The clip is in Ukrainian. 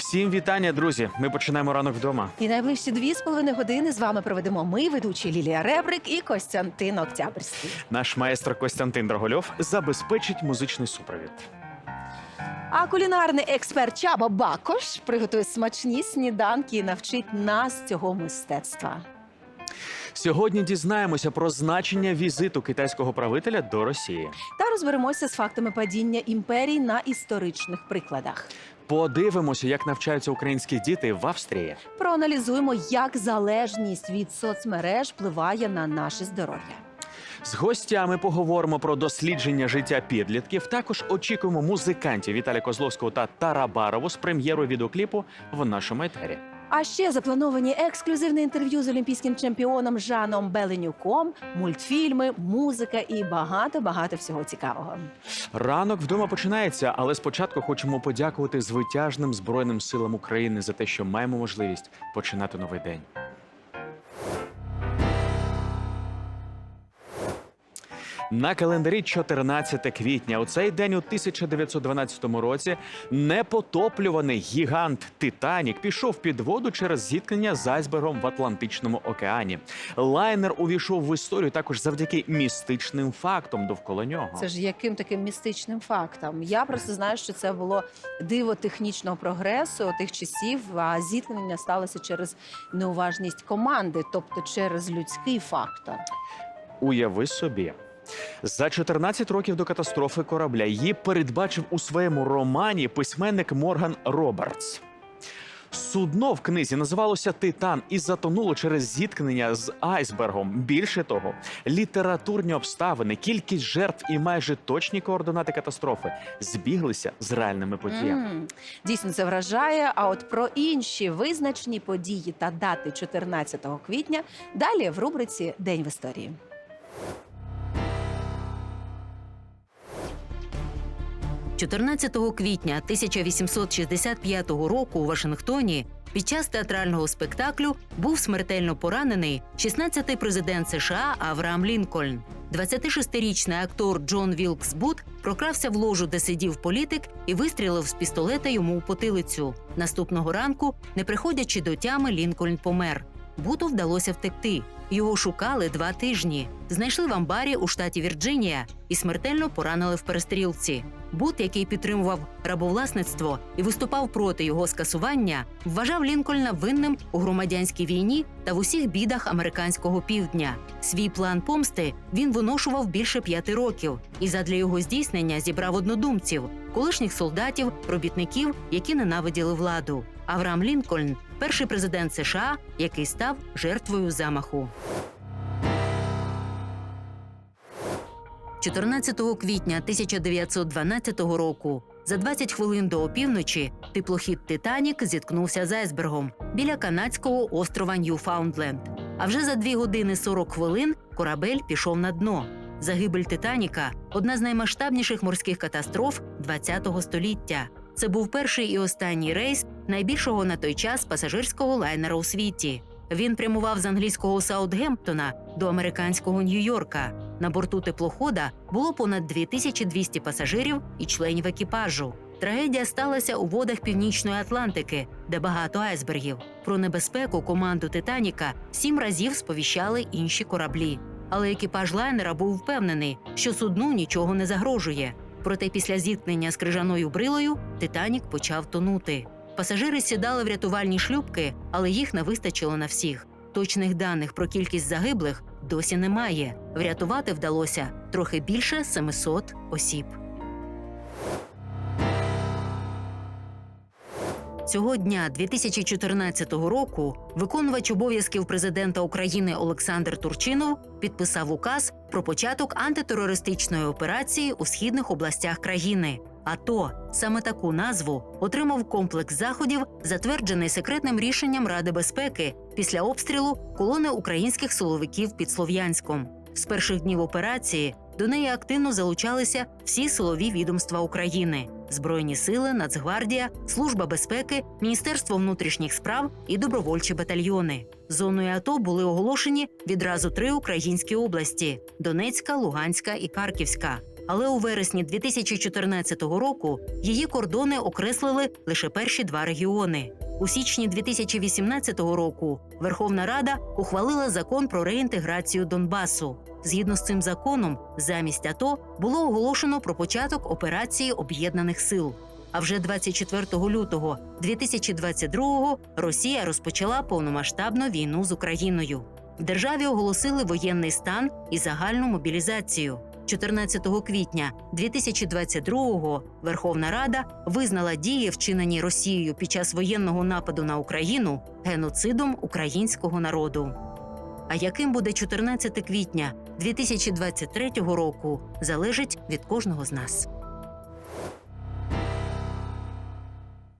Всім вітання, друзі! Ми починаємо ранок вдома. І найближчі дві з половиною години з вами проведемо ми, ведучі Лілія Ребрик і Костянтин Октябрьський. Наш майстер Костянтин Драгольов забезпечить музичний супровід. А кулінарний експерт Чаба Бакош приготує смачні сніданки і навчить нас цього мистецтва. Сьогодні дізнаємося про значення візиту китайського правителя до Росії. Та розберемося з фактами падіння імперій на історичних прикладах. Подивимося, як навчаються українські діти в Австрії. Проаналізуємо, як залежність від соцмереж впливає на наше здоров'я. З гостями поговоримо про дослідження життя підлітків. Також очікуємо музикантів Віталія Козловського та Тара Барову з прем'єрою відеокліпу в нашому етері. А ще заплановані ексклюзивне інтерв'ю з олімпійським чемпіоном Жаном Беленюком, мультфільми, музика і багато багато всього цікавого. Ранок вдома починається, але спочатку хочемо подякувати звитяжним збройним силам України за те, що маємо можливість починати новий день. На календарі 14 квітня. У цей день у 1912 році непотоплюваний гігант Титанік пішов під воду через зіткнення з айсбергом в Атлантичному океані. Лайнер увійшов в історію також завдяки містичним фактам довкола нього. Це ж яким таким містичним фактом? Я просто знаю, що це було диво технічного прогресу тих часів. А зіткнення сталося через неуважність команди, тобто через людський фактор. Уяви собі. За 14 років до катастрофи корабля її передбачив у своєму романі письменник Морган Робертс. Судно в книзі називалося Титан і затонуло через зіткнення з айсбергом. Більше того, літературні обставини, кількість жертв і майже точні координати катастрофи збіглися з реальними подіями. М, Дійсно, це вражає. А от про інші визначні події та дати 14 квітня далі в рубриці День в історії. – 14 квітня 1865 року у Вашингтоні під час театрального спектаклю був смертельно поранений 16-й президент США Авраам Лінкольн. 26-річний актор Джон Вілкс Бут прокрався в ложу, де сидів політик, і вистрілив з пістолета йому у потилицю. Наступного ранку, не приходячи до тями, Лінкольн помер. Буту вдалося втекти. Його шукали два тижні. Знайшли в амбарі у штаті Вірджинія і смертельно поранили в перестрілці. Бут, який підтримував рабовласництво і виступав проти його скасування, вважав Лінкольна винним у громадянській війні та в усіх бідах американського півдня. Свій план помсти він виношував більше п'яти років, і задля його здійснення зібрав однодумців, колишніх солдатів, робітників, які ненавиділи владу. Авраам Лінкольн перший президент США, який став жертвою замаху. 14 квітня 1912 року, за 20 хвилин до опівночі, теплохід Титанік зіткнувся з айсбергом біля канадського острова Ньюфаундленд. А вже за 2 години 40 хвилин корабель пішов на дно. Загибель Титаніка одна з наймасштабніших морських катастроф ХХ століття. Це був перший і останній рейс найбільшого на той час пасажирського лайнера у світі. Він прямував з англійського Саутгемптона до американського Нью-Йорка. На борту теплохода було понад 2200 пасажирів і членів екіпажу. Трагедія сталася у водах Північної Атлантики, де багато айсбергів. Про небезпеку команду Титаніка сім разів сповіщали інші кораблі. Але екіпаж лайнера був впевнений, що судну нічого не загрожує. Проте після зіткнення з крижаною брилою Титанік почав тонути. Пасажири сідали в рятувальні шлюпки, але їх не вистачило на всіх. Точних даних про кількість загиблих досі немає. Врятувати вдалося трохи більше 700 осіб. Цього дня 2014 року виконувач обов'язків президента України Олександр Турчинов підписав указ про початок антитерористичної операції у східних областях країни. АТО саме таку назву отримав комплекс заходів, затверджений секретним рішенням Ради безпеки після обстрілу колони українських силовиків під Слов'янськом. З перших днів операції до неї активно залучалися всі силові відомства України: Збройні сили, Нацгвардія, Служба безпеки, Міністерство внутрішніх справ і добровольчі батальйони. Зоною АТО були оголошені відразу три українські області: Донецька, Луганська і Харківська. Але у вересні 2014 року її кордони окреслили лише перші два регіони. У січні 2018 року Верховна Рада ухвалила закон про реінтеграцію Донбасу. Згідно з цим законом, замість АТО було оголошено про початок операції об'єднаних сил. А вже 24 лютого 2022-го Росія rozпочала повномасштабну війну з Україною. В державі оголосили воєнний стан і загальну мобілізацію. 14 квітня 2022-го Верховна Рада визнала дії, вчинені Росією під час воєнного нападу на Україну, геноцидом українського народу. А яким буде 14 квітня 2023 року, залежить від кожного з нас.